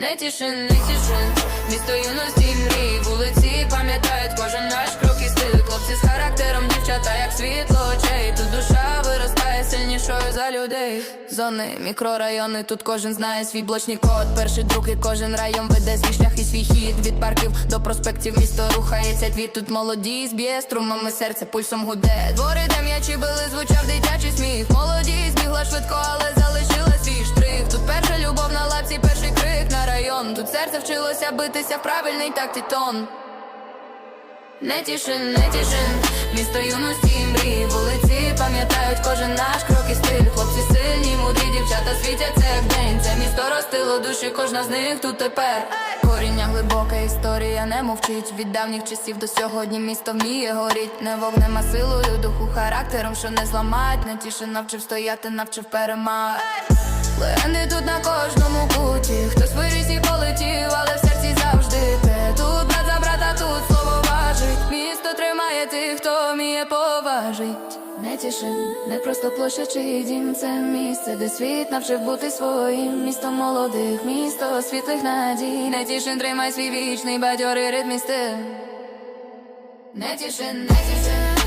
Не тішин, не тішин, місто юності мрій, вулиці пам'ятають кожен наш крок і стиль. Хлопці з характером, дівчата, як світло очей. Тут душа виростає сильнішою за людей. Зони, мікрорайони, тут кожен знає свій блочний код. Перший, другий, кожен район веде свій шлях і свій хід. Від парків до проспектів місто рухається твіт Тут молодість б'є струмами серце, пульсом гуде. Двори, де м'ячі били, звучав дитячий сміх. Молодість бігла швидко, перший на район Тут серце вчилося битися в правильний такт тон не тішин, не тішин, місто юності мрії, вулиці пам'ятають кожен наш крок і стиль. Хлопці сильні, мудрі дівчата світяться як день. Це місто ростило душі, кожна з них тут тепер. Коріння глибока історія не мовчить. Від давніх часів до сьогодні місто вміє горіть. Не вогнем, а силою духу, характером, що не зламать. Не тішин навчив стояти, навчив перемагати. Легенди тут на кожному куті. Місто тих, хто вміє поважить. Не тішин, не просто площа чи дім, це місце, де світ навчив бути своїм. Місто молодих, місто світлих надій. Не тішин, тримай свій вічний бадьорий ритм. Не тішин, не тішин